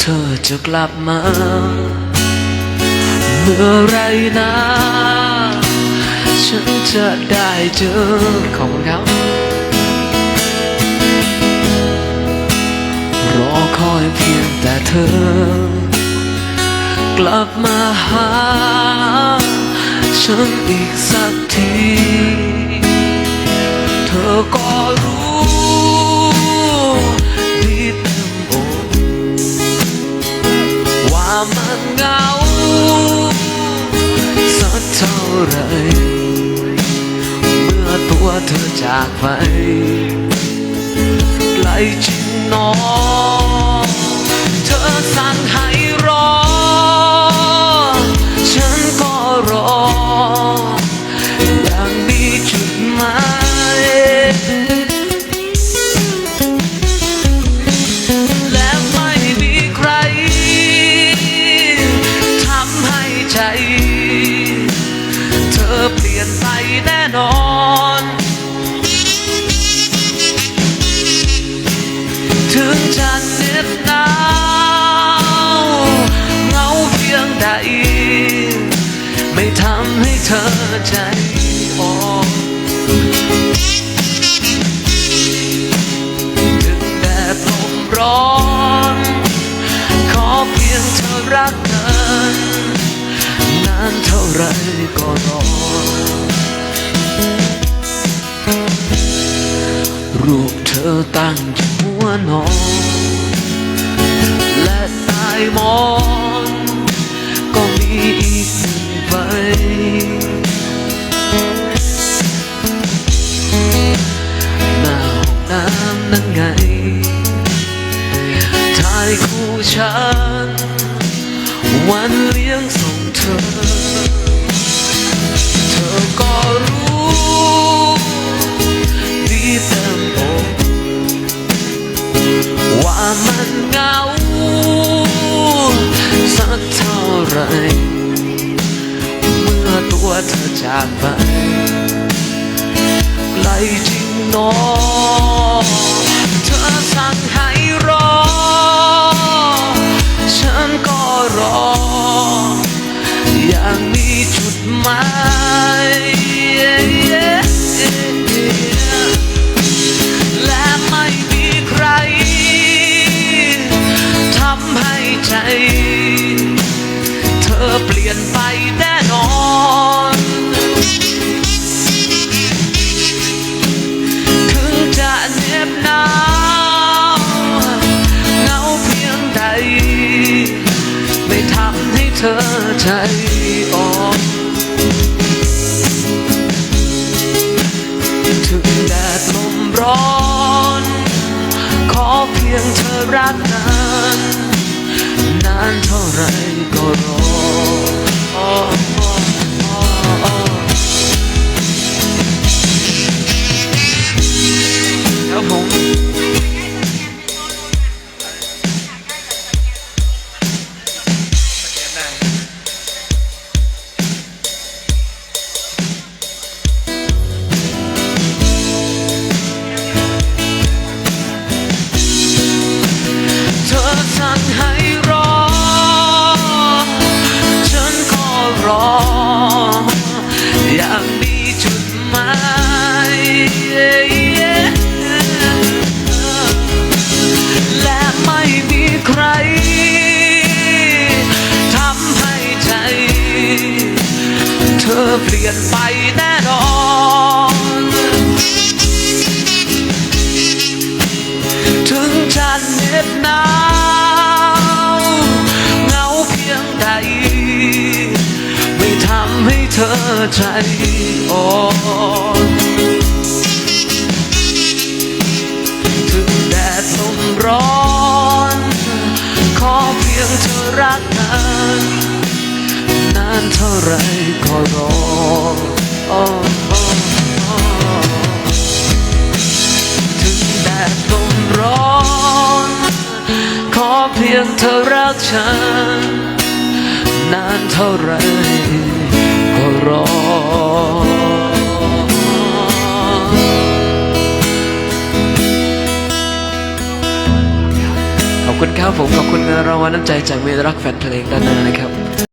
เธอจะกลับมา เมื่อไรนะ ฉันจะได้เจอขอบคุณครับรอคอยเพียงแต่เธอ กลับมาหา ฉันอีกสักที เธอก็ มันเหงาสักเท่าไรเมื่อตัวเธอจากไปไกลจริงหนอเำให้เธอใจอ่อนถึงแดดลมร้อน ขอเพียงเธอรักกันนานเท่าไรก็รอรูปเธอตั้งอยู่หัวนอน และใต้หมอนก็มีายคู่ฉัน วันเลี้ยงส่งเธอ เธอก็รู้ดีเต็มอกว่ามันเหงาสักเท่าไร เมื่อตัวเธอจากไปไกลจริงนอเธอสั่งให้ เปลี่ยนไปแน่นอน ถึงจะเหน็บหนาวเหงาเพียงใด ไม่ทำให้เธอใจอ่อนถึงแดดลมร้อน ขอเพียงเธอรักกันนานเท่าไร ธอเปลี่ยนไปแน่นอนถึงจะเหน็บหนาวเหงาเพียงใด ไม่ทำให้เธอใจอ่อนถึงแดดลมร้อน ขอเพียงเธอรักานเท่าไรก็รออ้ออ้ออ้อถึงแดดลมร้อน ขอเพียงเธอรักฉัน นานเท่าไรก็รอขอบอบคุณครับผมขอบคุณเงินรางวัลน้ำใจจากเมรักแฟนเพลงด้านหน้านะครับ